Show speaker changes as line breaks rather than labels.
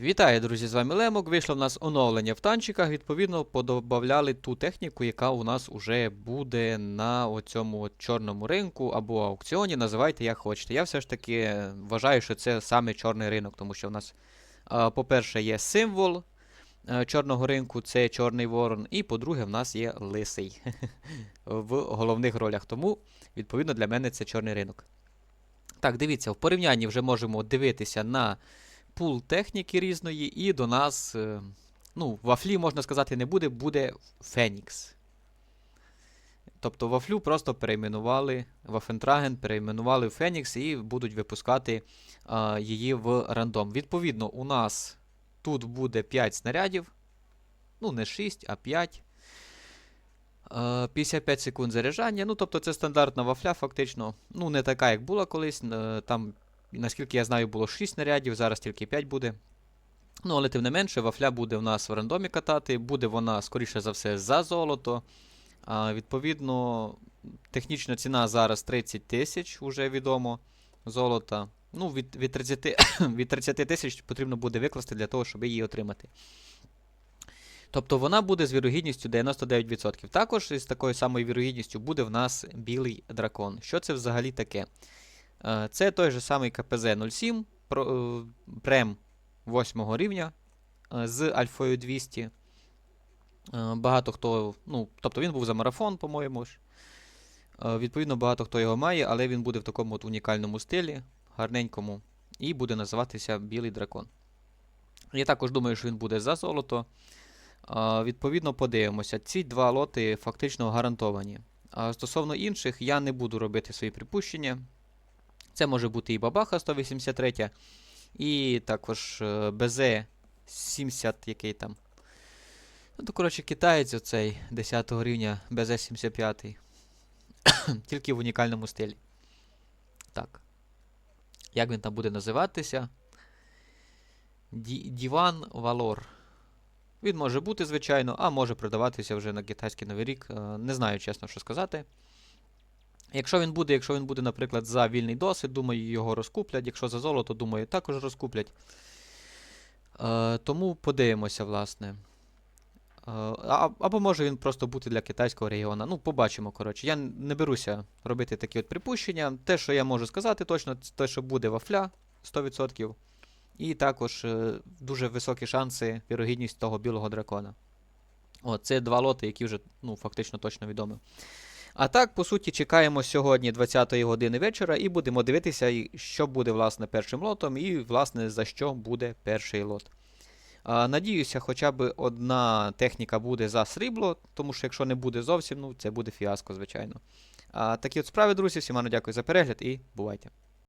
Вітаю, друзі! З вами Лемок. Вийшло в нас оновлення в танчиках. Відповідно, подобавляли ту техніку, яка у нас уже буде на оцьому чорному ринку або аукціоні. Називайте як хочете. Я все ж таки вважаю, що це саме чорний ринок, тому що в нас, по-перше, є символ е, чорного ринку, це чорний ворон. І по-друге, в нас є лисий в головних ролях. Тому, відповідно, для мене це чорний ринок. Так, дивіться, в порівнянні вже можемо дивитися на пул техніки різної, і до нас, е, ну, вафлі, можна сказати, не буде, буде Фенікс. Тобто вафлю просто перейменували, Вафентраген перейменували в Фенікс і будуть випускати а, її в рандом. Відповідно, у нас тут буде 5 снарядів. Ну, не 6, а 5. Е, 55 секунд заряджання. Ну, тобто це стандартна вафля, фактично. Ну, не така, як була колись. е, Там, наскільки я знаю, було 6 снарядів, зараз тільки 5 буде. Ну, але тим не менше, вафля буде в нас в рандомі катати. Буде вона, скоріше за все, за золото. А, відповідно, технічна ціна зараз 30 тисяч, уже відомо. Золота. Ну, від, від 30 від 30 тисяч потрібно буде викласти для того, щоб її отримати. Тобто вона буде з вірогідністю 99%. Також із такою самою вірогідністю буде в нас білий дракон. Що це взагалі таке? Е, Це той же самий КПЗ-07, е, прем 8 рівня е, з альфою 200. Е, Багато хто, ну, тобто він був за марафон, по-моєму ж. Відповідно, багато хто його має, але він буде в такому от унікальному стилі, гарненькому, і буде називатися Білий дракон. Я також думаю, що він буде за золото. Відповідно, подивимося. Ці два лоти фактично гарантовані. А стосовно інших, я не буду робити свої припущення. Це може бути і Бабаха 183, і також е, БЗ 70, який там. Ну, то, коротше, китаєць оцей 10 рівня БЗ 75. Тільки в унікальному стилі. Так. Як він там буде називатися? Ді- Діван Валор. Він може бути, звичайно, а може продаватися вже на китайський новий рік. Е, Не знаю, чесно, що сказати. Якщо він буде, якщо він буде, наприклад, за вільний досвід, думаю, його розкуплять. Якщо за золото, думаю, також розкуплять. Е, тому подивимося, власне. Е, а- або може він просто бути для китайського регіону. Ну, побачимо, коротше. Я не беруся робити такі от припущення. Те, що я можу сказати точно, те, що буде вафля 100%. І також е, дуже високі шанси, вірогідність того білого дракона. О, це два лоти, які вже ну, фактично точно відомі. А так, по суті, чекаємо сьогодні 20-ї години вечора і будемо дивитися, що буде власне першим лотом, і власне за що буде перший лот. Надіюся, хоча б одна техніка буде за срібло, тому що якщо не буде зовсім, ну це буде фіаско, звичайно. А, такі от справи, друзі. Всім гарно дякую за перегляд і бувайте.